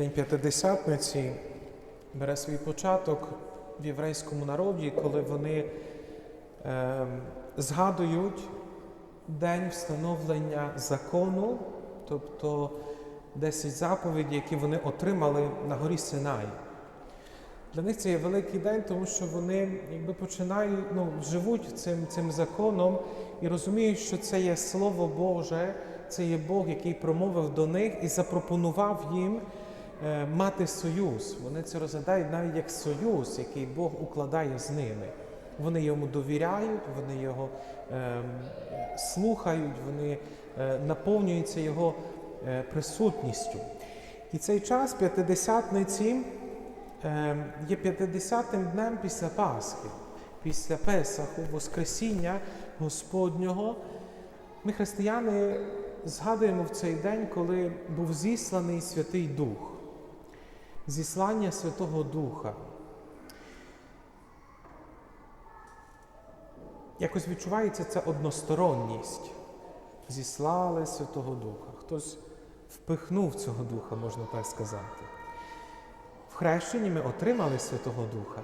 День П'ятидесятниці бере свій початок в єврейському народі, коли вони е, згадують день встановлення закону, тобто 10 заповідей, які вони отримали на горі Синай. Для них це є великий день, тому що вони якби починають, ну, живуть цим, цим законом і розуміють, що це є Слово Боже, це є Бог, який промовив до них і запропонував їм мати союз. Вони це розглядають навіть як союз, який Бог укладає з ними. Вони йому довіряють, вони його е, слухають, вони е, наповнюються його е, присутністю. І цей час п'ятидесятниці е, є 50-тим днем після Пасхи, після Песаху, Воскресіння Господнього. Ми, християни, згадуємо в цей день, коли був зісланий Святий Дух, зіслання Святого Духа. Якось відчувається ця односторонність. Зіслали Святого Духа. Хтось впихнув цього Духа, можна так сказати. В хрещенні ми отримали Святого Духа.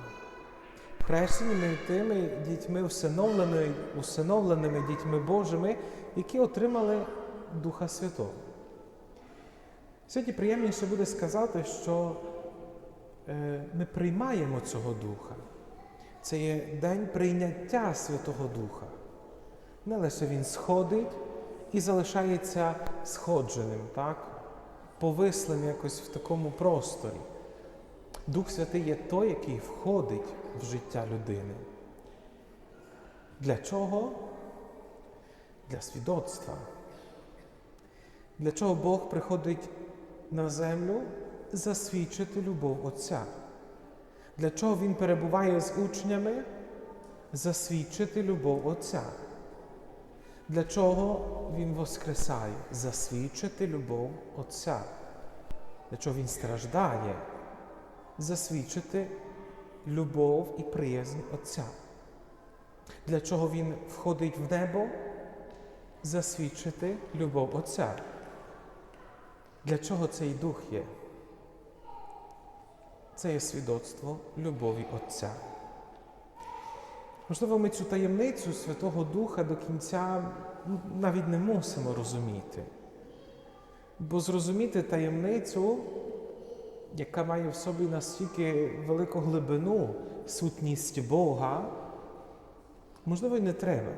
В хрещенні ми тими дітьми, усиновленими, усиновленими дітьми Божими, які отримали Духа Святого. Сьогодні приємніше буде сказати, що ми приймаємо цього Духа. Це є день прийняття Святого Духа. Не лише Він сходить і залишається сходженим, так? повислим якось в такому просторі. Дух Святий є той, який входить в життя людини. Для чого? Для свідоцтва. Для чого Бог приходить на землю засвідчити любов Отця? Для чого Він перебуває з учнями? Засвідчити любов Отця. Для чого Він воскресає? Засвідчити любов Отця. Для чого Він страждає? Засвідчити любов і приязнь Отця. Для чого Він входить в небо? Засвідчити любов Отця. Для чого цей дух є? Це є свідоцтво любові Отця. Можливо, ми цю таємницю Святого Духа до кінця ну, навіть не мусимо розуміти. Бо зрозуміти таємницю, яка має в собі настільки велику глибину, сутність Бога, можливо, й не треба.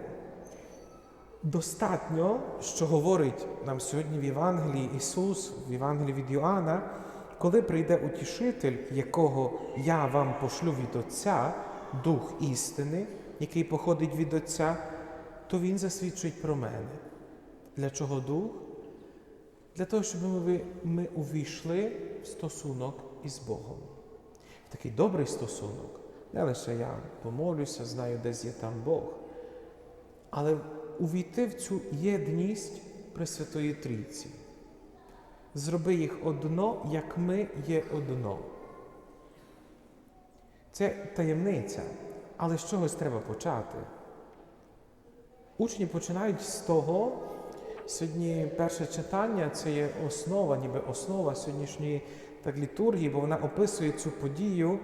Достатньо, що говорить нам сьогодні в Євангелії Ісус, в Євангелії від Йоанна, коли прийде утішитель, якого я вам пошлю від Отця, Дух істини, який походить від Отця, то Він засвідчить про мене. Для чого дух? Для того, щоб ми, ми увійшли в стосунок із Богом. В такий добрий стосунок. Не лише я помолюся, знаю, десь є там Бог. Але увійти в цю єдність Пресвятої Трійці. Зроби їх одно, як ми є одно. Це таємниця, але з чогось треба почати. Учні починають з того, сьогодні перше читання це є основа, ніби основа сьогоднішньої так, літургії, бо вона описує цю подію,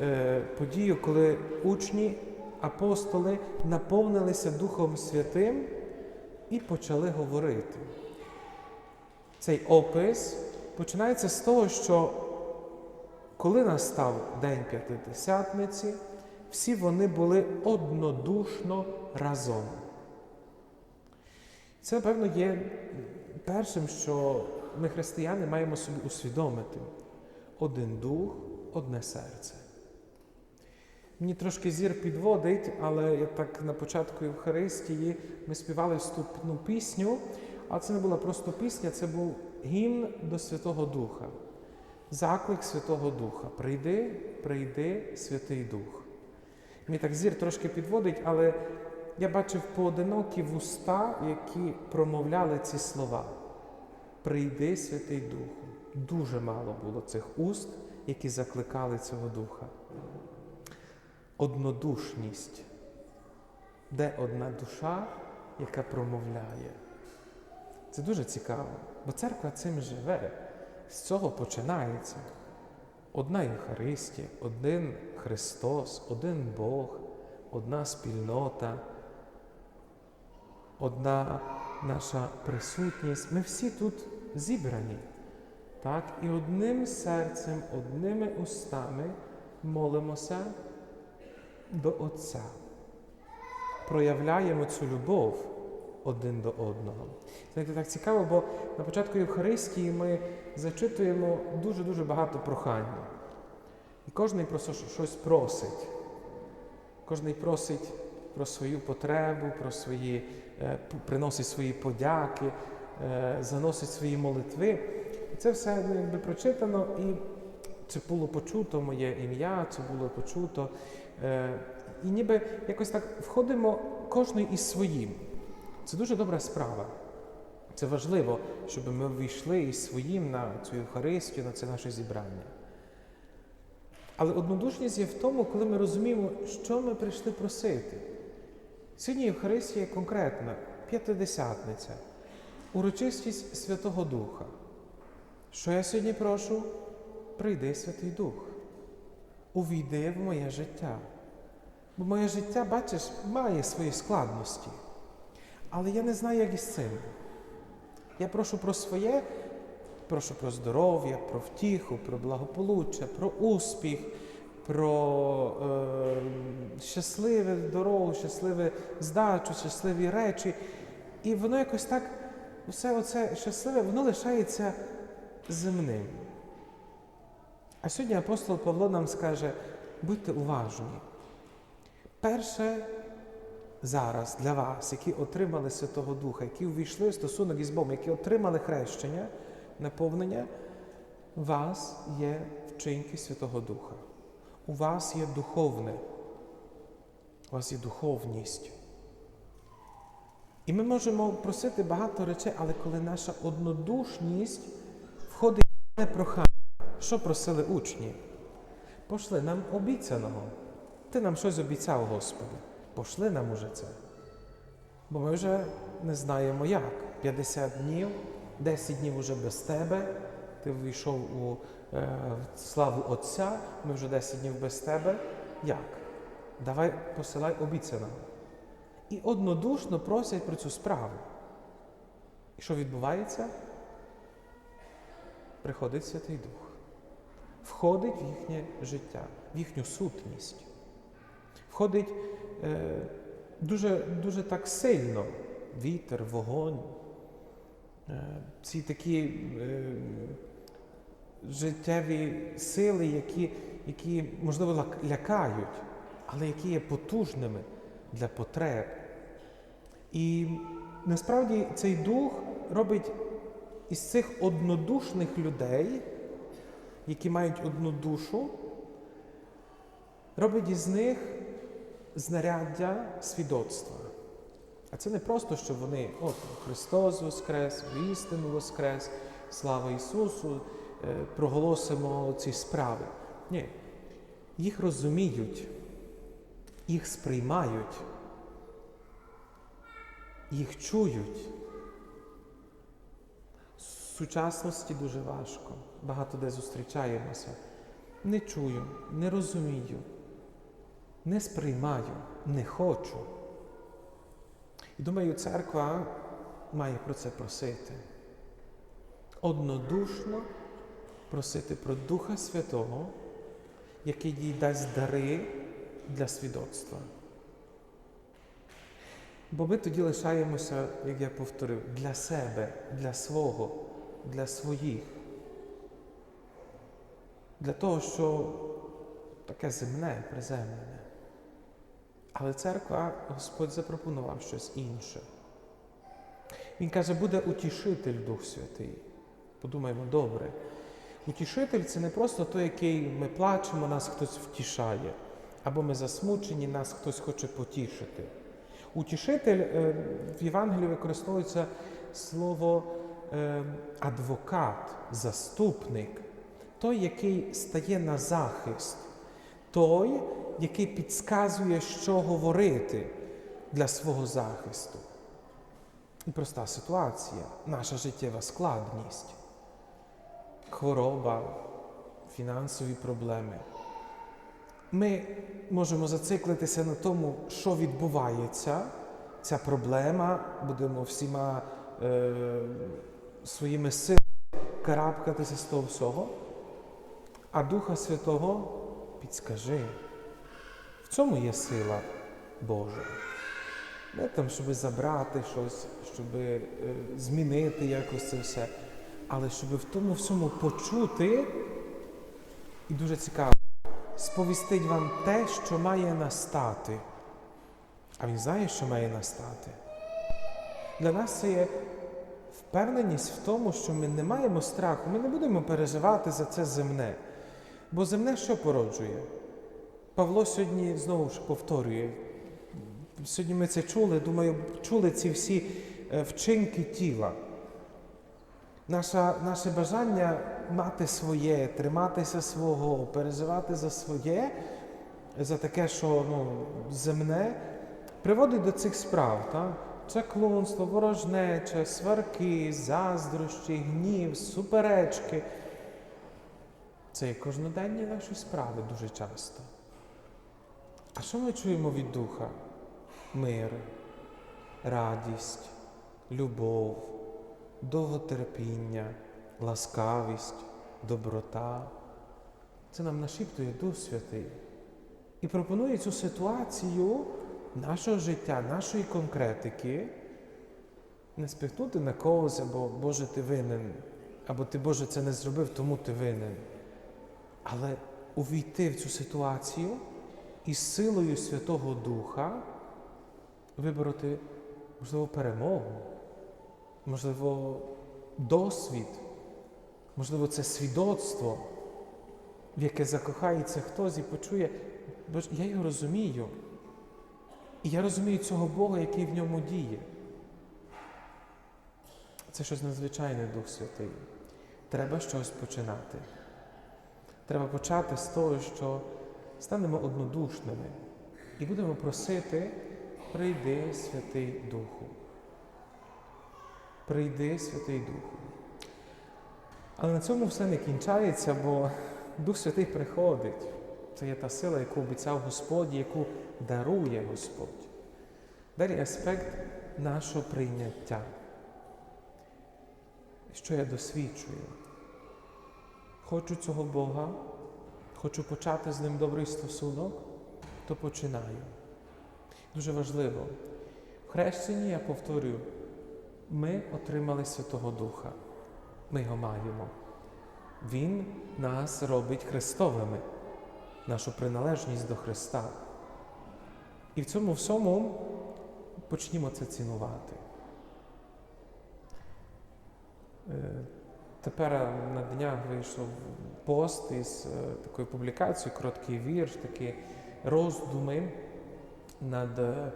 е, подію, коли учні, апостоли наповнилися Духом Святим і почали говорити. Цей опис починається з того, що коли настав День П'ятидесятниці, всі вони були однодушно разом. Це, напевно, є першим, що ми, християни, маємо собі усвідомити один дух, одне серце. Мені трошки зір підводить, але я так на початку Євхаристії ми співали вступну пісню, а це не була просто пісня, це був гімн до Святого Духа. Заклик Святого Духа. Прийди, прийди, Святий Дух. Мені так зір трошки підводить, але я бачив поодинокі вуста, які промовляли ці слова. Прийди, Святий Духу. Дуже мало було цих уст, які закликали цього Духа. Однодушність, де одна душа, яка промовляє. Це дуже цікаво, бо церква цим живе. З цього починається. Одна Євхаристія, один Христос, один Бог, одна спільнота, одна наша присутність. Ми всі тут зібрані. Так? І одним серцем, одними устами молимося до Отця. Проявляємо цю любов один до одного. Знаєте, так цікаво, бо на початку Євхаристії ми зачитуємо дуже-дуже багато прохань. І кожен про щось просить. Кожен просить про свою потребу, про свої, е, приносить свої подяки, е, заносить свої молитви. І це все ну, якби прочитано, і це було почуто моє ім'я, це було почуто. Е, І ніби якось так входимо кожний із своїм. Це дуже добра справа. Це важливо, щоб ми війшли із своїм на цю Євхаристію, на це наше зібрання. Але однодушність є в тому, коли ми розуміємо, що ми прийшли просити. Сьогодні Євхаристія конкретна, п'ятидесятниця, урочистість Святого Духа. Що я сьогодні прошу? Прийди Святий Дух, увійди в моє життя. Бо моє життя, бачиш, має свої складності. Але я не знаю, як із цим. Я прошу про своє, прошу про здоров'я, про втіху, про благополуччя, про успіх, про е, щасливе дорогу, щасливе здачу, щасливі речі. І воно якось так, все оце щасливе, воно лишається земним. А сьогодні апостол Павло нам скаже: будьте уважні. Перше зараз для вас, які отримали Святого Духа, які увійшли в стосунок із Богом, які отримали хрещення, наповнення, у вас є вчинки Святого Духа. У вас є духовне, у вас є духовність. І ми можемо просити багато речей, але коли наша однодушність входить в прохання, що просили учні? Пошли нам обіцяного. Ти нам щось обіцяв, Господи. Пошли нам уже це. Бо ми вже не знаємо як. 50 днів, 10 днів уже без тебе. Ти ввійшов у е, славу Отця, ми вже 10 днів без тебе. Як? Давай посилай обіцяного. І однодушно просять про цю справу. І що відбувається? Приходить Святий Дух, входить в їхнє життя, в їхню сутність. Входить е, дуже, дуже так сильно вітер, вогонь, е, ці такі е, життєві сили, які, які, можливо, лякають, але які є потужними для потреб. І насправді цей дух робить із цих однодушних людей, які мають одну душу, робить із них знаряддя свідоцтва. А це не просто, що вони, от Христос Воскрес, істину Воскрес, слава Ісусу, е, проголосимо ці справи. Ні. Їх розуміють, їх сприймають, їх чують. Сучасності дуже важко. Багато де зустрічаємося. Не чую, не розумію, не сприймаю, не хочу. І думаю, церква має про це просити. Однодушно просити про Духа Святого, який їй дасть дари для свідоцтва. Бо ми тоді лишаємося, як я повторив, для себе, для свого, для своїх. Для того, що таке земне, приземлене. Але церква, Господь запропонував щось інше. Він каже, буде утішитель Дух Святий. Подумаємо, добре. Утішитель це не просто той, який ми плачемо, нас хтось втішає, або ми засмучені, нас хтось хоче потішити. Утішитель е, в Євангелії використовується слово е, адвокат, заступник, той, який стає на захист, той, який підказує, що говорити для свого захисту. Проста ситуація, наша життєва складність. хвороба, фінансові проблеми. Ми можемо зациклитися на тому, що відбувається, ця проблема, будемо всіма е, своїми силами карабкатися з того всього, а Духа Святого підскажи. В цьому є сила Божа. Не там, щоб забрати щось, щоб е, змінити якось це все, але щоб в тому всьому почути, і дуже цікаво, сповістить вам те, що має настати. А він знає, що має настати. Для нас це є впевненість в тому, що ми не маємо страху, ми не будемо переживати за це земне. Бо земне що породжує? Павло сьогодні знову ж повторює. Сьогодні ми це чули, думаю, чули ці всі е, вчинки тіла. Наша, наше бажання мати своє, триматися свого, переживати за своє, за таке, що ну, земне, приводить до цих справ. Так? Чаклунство, ворожнеча, сварки, заздрощі, гнів, суперечки. Це є кожноденні наші справи дуже часто. А що ми чуємо від Духа? Мир, радість, любов, довготерпіння, ласкавість, доброта. Це нам нашіптує Дух Святий і пропонує цю ситуацію нашого життя, нашої конкретики, не спихнути на когось, або Боже, ти винен, або ти, Боже, це не зробив, тому ти винен. Але увійти в цю ситуацію і силою Святого Духа вибороти, можливо, перемогу, можливо, досвід, можливо, це свідоцтво, в яке закохається хтось і почує, бо я його розумію. І я розумію цього Бога, який в ньому діє. Це щось надзвичайне Дух Святий. Треба щось починати. Треба почати з того, що станемо однодушними і будемо просити, прийди Святий Духу. Прийди Святий Духу. Але на цьому все не кінчається, бо Дух Святий приходить. Це є та сила, яку обіцяв Господь, яку дарує Господь. Далі аспект нашого прийняття. Що я досвідчую? Хочу цього Бога, хочу почати з ним добрий стосунок, то починаю. Дуже важливо. В хрещенні, я повторюю, ми отримали Святого Духа. Ми його маємо. Він нас робить Христовими, нашу приналежність до Христа. І в цьому всьому почнімо це цінувати. Е, Тепер на днях вийшов пост із е, такою публікацією, короткий вірш, такі роздуми над е,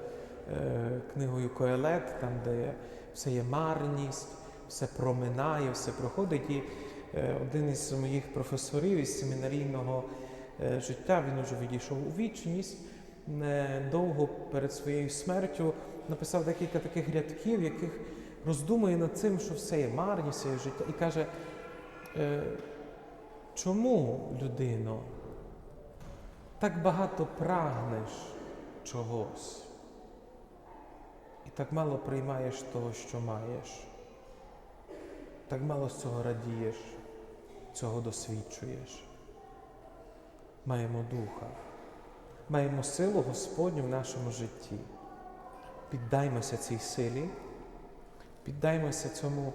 книгою Коелет, там, де все є марність, все проминає, все проходить. І е, один із моїх професорів із семінарійного е, життя, він уже відійшов у вічність, недовго перед своєю смертю написав декілька таких рядків, яких роздумує над цим, що все є марність, все є життя, і каже, е, чому, людино, так багато прагнеш чогось і так мало приймаєш того, що маєш, так мало з цього радієш, цього досвідчуєш. Маємо духа, маємо силу Господню в нашому житті. Піддаймося цій силі. Піддаймося цьому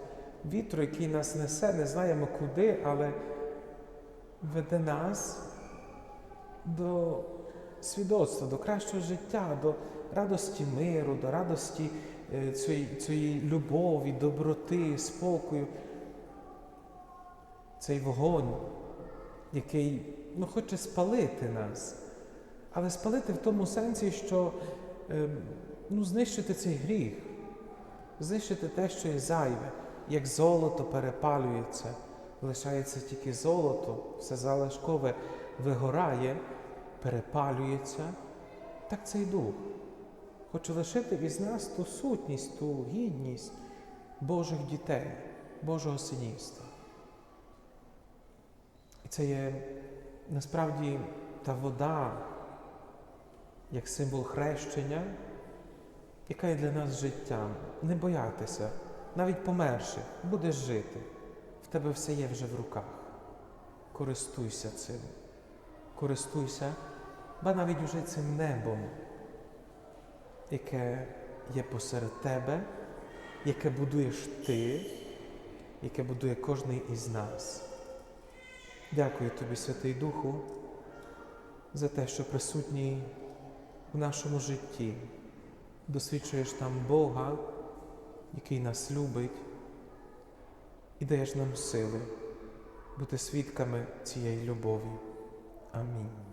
вітру, який нас несе, не знаємо куди, але веде нас до свідоцтва, до кращого життя, до радості миру, до радості е, цієї, цієї любові, доброти, спокою. Цей вогонь, який ну, хоче спалити нас, але спалити в тому сенсі, що е, ну, знищити цей гріх знищити те, що є зайве, як золото перепалюється, лишається тільки золото, все залишкове вигорає, перепалюється, так цей дух. Хоче лишити із нас ту сутність, ту гідність Божих дітей, Божого синівства. І це є насправді та вода, як символ хрещення, яка є для нас життям. Не боятися, навіть померши, будеш жити. В тебе все є вже в руках. Користуйся цим. Користуйся, ба навіть уже цим небом, яке є посеред тебе, яке будуєш ти, яке будує кожний із нас. Дякую тобі, Святий Духу, за те, що присутній в нашому житті. Досвідчуєш там Бога, який нас любить, і даєш нам сили бути свідками цієї любові. Амінь.